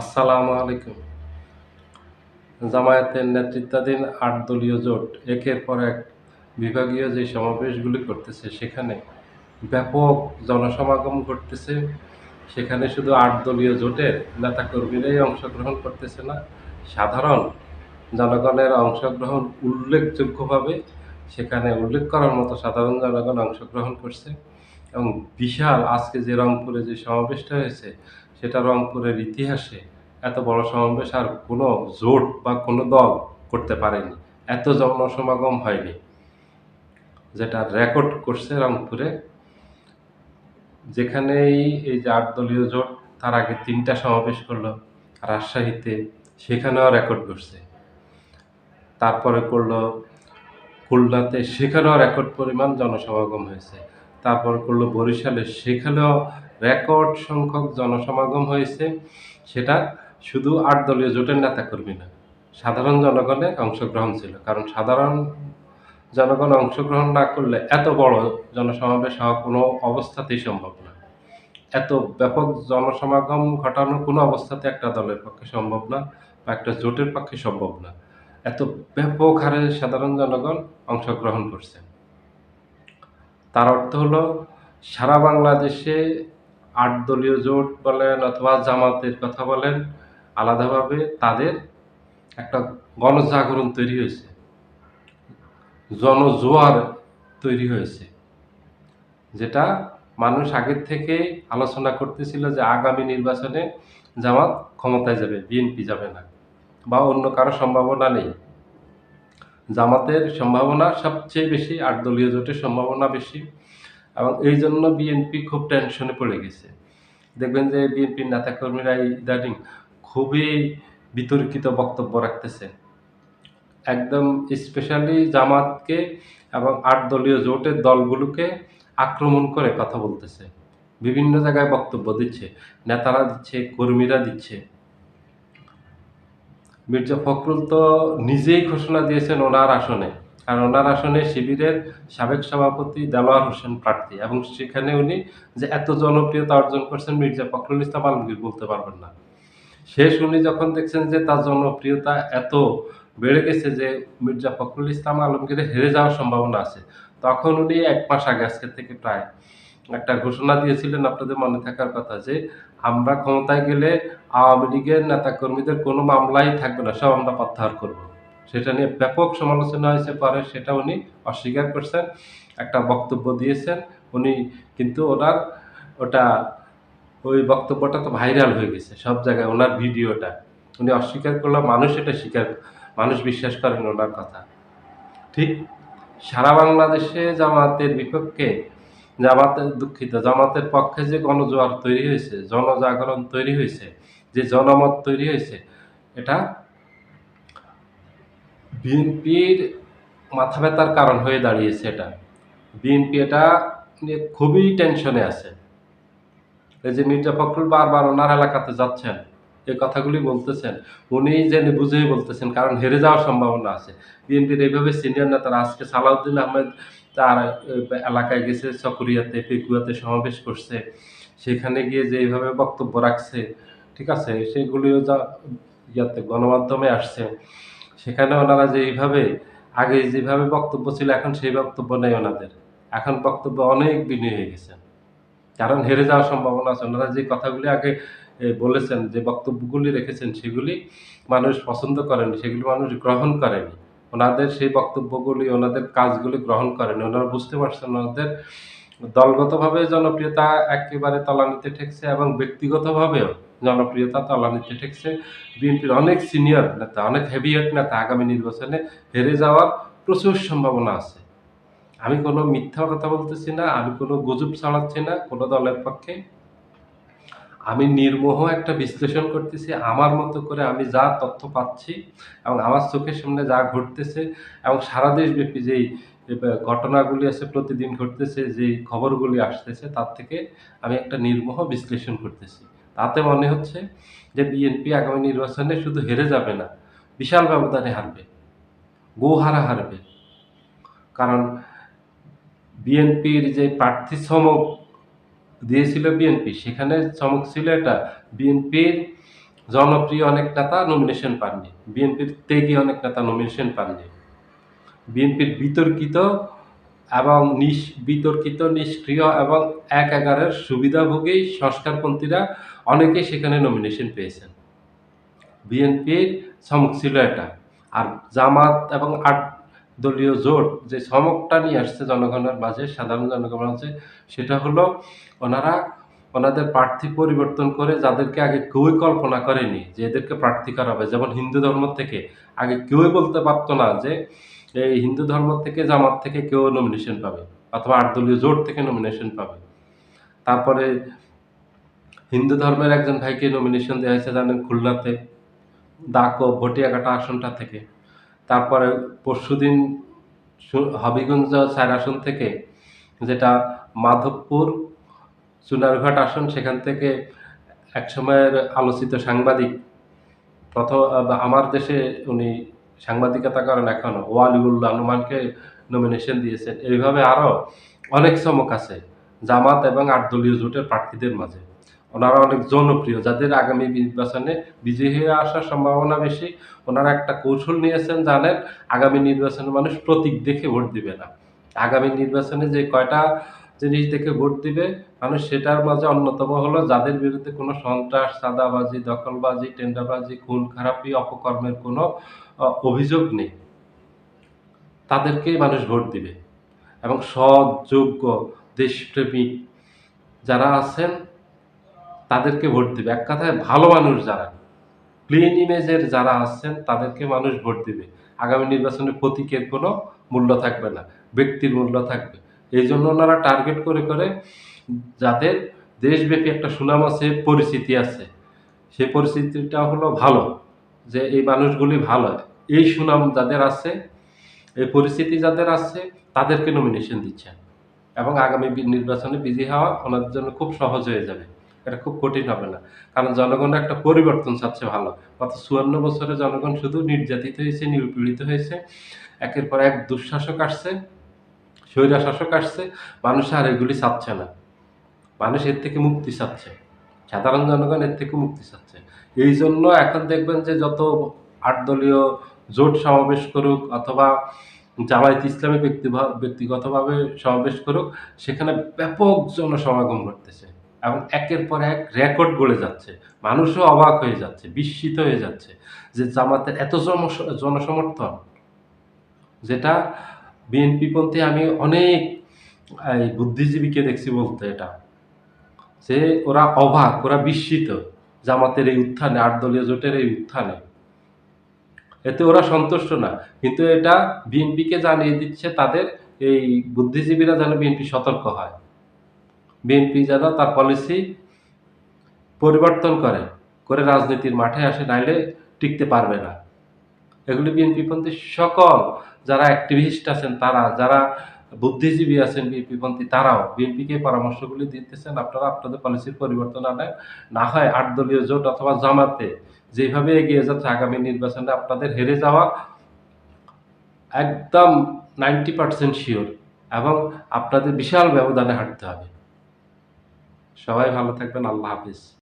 আসসালামু আলাইকুম। জামায়াতের নেতৃত্বাধীন আট দলীয় জোট একের পর এক বিভাগীয় যে সমাবেশগুলি করতেছে, সেখানে ব্যাপক জনসমাগম ঘটতেছে। সেখানে শুধু আট দলীয় জোটের নেতাকর্মীরাই অংশগ্রহণ করতেছে না, সাধারণ জনগণের অংশগ্রহণ উল্লেখযোগ্যভাবে সেখানে উল্লেখ করার মতো সাধারণ জনগণ অংশগ্রহণ করছে। এবং বিশাল আজকে যে রংপুরে যে সমাবেশটা হয়েছে সেটা রংপুরের ইতিহাসে এত বড় সমাবেশ আর কোনো জোট বা কোনো দল করতে পারেনি। এত জনসমাগম হয়নি। যেটা রেকর্ড করছে রংপুরে, যেখানেই এই যে আট দলীয় জোট, তার আগে তিনটা সমাবেশ করল রাজশাহীতে, সেখানেও রেকর্ড করছে। তারপরে করল খুলনাতে, সেখানেও রেকর্ড পরিমাণ জনসমাগম হয়েছে। তারপর করল বরিশালে, সেখানেও রেকর্ড সংখ্যক জনসমাগম হয়েছে, সেটা শুধু আট দলীয় জোটের নেতাকর্মী না, সাধারণ জনগণের অংশগ্রহণ ছিল। কারণ সাধারণ জনগণ অংশগ্রহণ না করলে এত বড় জনসমাবেশ হওয়া কোনো অবস্থাতেই সম্ভব না। এত ব্যাপক জনসমাগম ঘটানো কোনো অবস্থাতে একটা দলের পক্ষে সম্ভব না বা একটা জোটের পক্ষে সম্ভব না। এত ব্যাপক হারে সাধারণ জনগণ অংশগ্রহণ করছে। তার অর্থ হলো, সারা বাংলাদেশে আট দলীয় জোট বলেন অথবা জামাতের কথা বলেন, আলাদাভাবে তাদের একটা গণজাগরণ তৈরি হয়েছে। জনজোয়ার তৈরি হয়েছে। যেটা মানুষ আগের থেকে আলোচনা করতেছিল যে আগামী নির্বাচনে জামাত ক্ষমতায় যাবে, বিএনপি যাবে না বা অন্য কারও সম্ভাবনা নেই। জামাতের সম্ভাবনা সবচেয়ে বেশি, আট দলীয় জোটের সম্ভাবনা বেশি। এবং এই জন্য বিএনপি খুব টেনশনে পড়ে গেছে। দেখবেন যে বিএনপির নেতাকর্মীরা ইদানিং খুবই বিতর্কিত বক্তব্য রাখতেছে। একদম স্পেশালি জামাতকে এবং আট দলীয় জোটের দলগুলোকে আক্রমণ করে কথা বলতেছে। বিভিন্ন জায়গায় বক্তব্য দিচ্ছে, নেতারা দিচ্ছে, কর্মীরা দিচ্ছে। মির্জা ফখরুল তো নিজেই ঘোষণা দিয়েছেন ওনার আসনে। আর ওনার আসনে শিবিরের সাবেক সভাপতি দেলোয়ার হোসেন প্রার্থী এবং সেখানে উনি যে এত জনপ্রিয়তা অর্জন করছেন মির্জা ফখরুল ইসলাম আলমগীর বলতে পারবেন না। শেষ উনি যখন দেখছেন যে তার জনপ্রিয়তা এত বেড়ে গেছে যে মির্জা ফখরুল ইসলাম আলমগীরের হেরে যাওয়ার সম্ভাবনা আছে, তখন উনি এক মাস আগে আজকের থেকে প্রায় একটা ঘোষণা দিয়েছিলেন আপনাদের মনে থাকার কথা যে আমরা ক্ষমতায় গেলে আওয়ামী লীগের নেতাকর্মীদের কোনো মামলাই থাকবে না, সব আমরা প্রত্যাহার করব। সেটা নিয়ে ব্যাপক সমালোচনা হয়েছে পরে, সেটা উনি অস্বীকার করছেন, একটা বক্তব্য দিয়েছেন। উনি কিন্তু ওনার ওটা, ওই বক্তব্যটা তো ভাইরাল হয়ে গেছে, সব জায়গায় ওনার ভিডিওটা। উনি অস্বীকার করলে, মানুষ এটা স্বীকার, মানুষ বিশ্বাস করেন ওনার কথা। ঠিক সারা বাংলাদেশে জামাতের বিপক্ষে, জামাতের দুঃখিত, জামাতের পক্ষে যে গণজোয়ার তৈরি হয়েছে, জনজাগরণ তৈরি হয়েছে, যে জনমত তৈরি হয়েছে, এটা বিএনপির মাথা ব্যথার কারণ হয়ে দাঁড়িয়েছে এটা। বিএনপি এটা খুবই টেনশনে আছে। এই যে মির্জা ফখরুল বারবার ওনার এলাকাতে যাচ্ছেন, এই কথাগুলি বলতেছেন উনি জেনে বুঝেই বলতেছেন, কারণ হেরে যাওয়ার সম্ভাবনা আছে। বিএনপির এইভাবে সিনিয়র নেতারা আজকে সালাউদ্দিন আহমেদ তার এলাকায় গেছে, চকরিয়াতে, পেকুয়াতে সমাবেশ করছে। সেখানে গিয়ে যে এইভাবে বক্তব্য রাখছে, ঠিক আছে? সেগুলিও যা, ইয়াতে গণমাধ্যমে আসছে। সেখানে ওনারা যে এইভাবে আগে যেভাবে বক্তব্য ছিল, এখন সেই বক্তব্য নেই ওনাদের। এখন বক্তব্য অনেক বিনয় হয়ে গেছে। কারণ হেরে যাওয়ার সম্ভাবনা আছে। ওনারা যে কথাগুলি আগে বলেছেন, যে বক্তব্যগুলি রেখেছেন, সেগুলি মানুষ পছন্দ করেনি, সেগুলি মানুষ গ্রহণ করেনি। ওনাদের সেই বক্তব্যগুলি, ওনাদের কাজগুলি গ্রহণ করেনি। ওনারা বুঝতে পারছেন ওনাদের দলগতভাবে জনপ্রিয়তা একেবারে তলানিতে ঠেকছে এবং ব্যক্তিগতভাবেও জনপ্রিয়তা তলানিতে ঠেকছে। বিএনপির অনেক সিনিয়র নেতা, অনেক হেভিয়েট নেতা আগামী নির্বাচনে হেরে যাওয়ার প্রচুর সম্ভাবনা আছে। আমি কোনো মিথ্যা কথা বলতেছি না, আমি কোনো গুজব ছাড়াচ্ছি না, কোনো দলের পক্ষে। আমি নির্মোহ একটা বিশ্লেষণ করতেছি, আমার মতো করে আমি যা তথ্য পাচ্ছি এবং আমার চোখের সামনে যা ঘটতেছে এবং সারা দেশব্যাপী যেই ঘটনাগুলি আছে, প্রতিদিন ঘটতেছে, যেই খবরগুলি আসতেছে, তার থেকে আমি একটা নির্মোহ বিশ্লেষণ করতেছি। তাতে মনে হচ্ছে যে বিএনপি আগামী নির্বাচনে শুধু হেরে যাবে না, বিশাল ব্যবধানে হারবে, গোহারা হারবে। কারণ বিএনপির যে প্রার্থী চমক দিয়েছিল বিএনপি, সেখানে চমক ছিল এটা, বিএনপির জনপ্রিয় অনেক নেতা নমিনেশন পাননি, বিএনপির ত্যাগী অনেক নেতা নমিনেশন পাননি। বিএনপির বিতর্কিত এবং নিষ বিতর্কিত, নিষ্ক্রিয় এবং এক এগারের সুবিধাভোগী সংস্কারপন্থীরা অনেকেই সেখানে নমিনেশন পেয়েছেন। বিএনপির চমক ছিল এটা। আর জামাত এবং আট দলীয় জোট যে চমকটা নিয়ে আসছে জনগণের মাঝে, সাধারণ জনগণের মাঝে, সেটা হলো ওনারা ওনাদের প্রার্থী পরিবর্তন করে যাদেরকে আগে কেউই কল্পনা করেনি যে এদেরকে প্রার্থী করা হবে। যেমন হিন্দু ধর্ম থেকে আগে কেউই বলতে পারতো না যে এই হিন্দু ধর্ম থেকে জামাত থেকে কেউ নমিনেশন পাবে, অথবা আট দলীয় জোট থেকে নমিনেশন পাবে। তারপরে হিন্দু ধর্মের একজন ভাইকে নমিনেশন দেওয়া হয়েছে, জানেন খুলনাতে, দাকো, ভটিয়াঘাটা আসনটা থেকে। তারপরে পরশুদিন হবিগঞ্জ চার আসন থেকে, যেটা মাধবপুর, চুনারঘাট আসন, সেখান থেকে একসময়ের আলোচিত সাংবাদিক, প্রথম আমার দেশে উনি সাংবাদিকতা করেন এখন ওয়ালিউল্লাহ হনুমানকে নমিনেশন দিয়েছেন। এইভাবে আরও অনেক চমক আছে, জামাত এবং আট দলীয় জোটের প্রার্থীদের মাঝে। ওনারা অনেক জনপ্রিয়, যাদের আগামী নির্বাচনে বিজয়ী হয়ে আসার সম্ভাবনা বেশি। ওনারা একটা কৌশল নিয়েছেন, জানেন, আগামী নির্বাচনে মানুষ প্রতীক দেখে ভোট দিবে না। আগামী নির্বাচনে যে কয়টা জিনিস দেখে ভোট দিবে মানুষ সেটার মাঝে অন্যতম হলো যাদের বিরুদ্ধে কোনো সন্ত্রাস, চাঁদাবাজি, দখলবাজি, টেন্ডারবাজি, খুন, খারাপি, অপকর্মের কোনো অভিযোগ নেই। তাদেরকেই মানুষ ভোট দিবে। এবং সৎ, যোগ্য দেশপ্রেমিক যারা আছেন, তাদেরকে ভোট দিবে। এক কথায় ভালো মানুষ যারা ক্লিন ইমেজের যারা আছেন, তাদেরকে মানুষ ভোট দিবে। আগামী নির্বাচনে প্রতীকের কোনো মূল্য থাকবে না, ব্যক্তির মূল্য থাকবে। এই জন্য ওনারা টার্গেট করে করে যাদের দেশব্যাপী একটা সুনাম আছে, পরিচিতি আছে। সেই পরিস্থিতিটা হলো ভালো, যে এই মানুষগুলি ভালো। এই সুনাম যাদের আছে, এই পরিস্থিতি যাদের আছে, তাদেরকে নমিনেশন দিচ্ছেন এবং আগামী নির্বাচনে বিজয়ী হওয়া ওনাদের জন্য খুব সহজ হয়ে যাবে। এটা খুব কঠিন হবে না। কারণ জনগণ একটা পরিবর্তন চাচ্ছে ভালো। গত চুয়ান্ন বছরে জনগণ শুধু নির্যাতিত হয়েছে, নিপীড়িত হয়েছে। একের পর এক দুঃশাসক আসছে। স্বৈরা শাসক আসছে, মানুষ আর এগুলি চাচ্ছে না। মানুষ এর থেকে মুক্তি চাচ্ছে। সাধারণ জনগণ এর থেকে মুক্তি চাচ্ছে। এই জন্য এখন দেখবেন যে যত আট দলীয় জোট সমাবেশ করুক অথবা জামায়াত ইসলামী ব্যক্তি ব্যক্তিগতভাবে সমাবেশ করুক, সেখানে ব্যাপক জনসমাগম ঘটতেছে এবং একের পর এক রেকর্ড গড়ে যাচ্ছে। মানুষও অবাক হয়ে যাচ্ছে, বিস্মিত হয়ে যাচ্ছে যে জামাতের এত জন জনসমর্থন, যেটা বিএনপিপন্থী আমি অনেক, এই বুদ্ধিজীবীকে দেখছি বলতে এটা। যে ওরা অবাক, ওরা বিস্মিত জামাতের এই উত্থানে আট দলীয় জোটের এই উত্থানে। এতে ওরা সন্তুষ্ট না। কিন্তু এটা বিএনপিকে জানিয়ে দিচ্ছে তাদের, এই বুদ্ধিজীবীরা যেন বিএনপি সতর্ক হয়। বিএনপি যেন তার পলিসি পরিবর্তন করে করে রাজনীতির মাঠে আসে, নাইলে টিকতে পারবে না। এগুলি বিএনপিপন্থী সকল যারা অ্যাক্টিভিস্ট আছেন তারা, যারা বুদ্ধিজীবী আছেন বিএনপিপন্থী তারাও বিএনপিকে পরামর্শগুলি দিতেছেন। আপনারা আপনাদের পলিসির পরিবর্তন আনে না হয় আট দলীয় জোট অথবা জামাতে যেভাবে এগিয়ে যাচ্ছে আগামী নির্বাচনে আপনাদের হেরে যাওয়া একদম নাইনটি পার্সেন্ট শিওর এবং আপনাদের বিশাল ব্যবধানে হাঁটতে হবে। সবাই ভালো থাকবেন। আল্লাহ হাফিজ।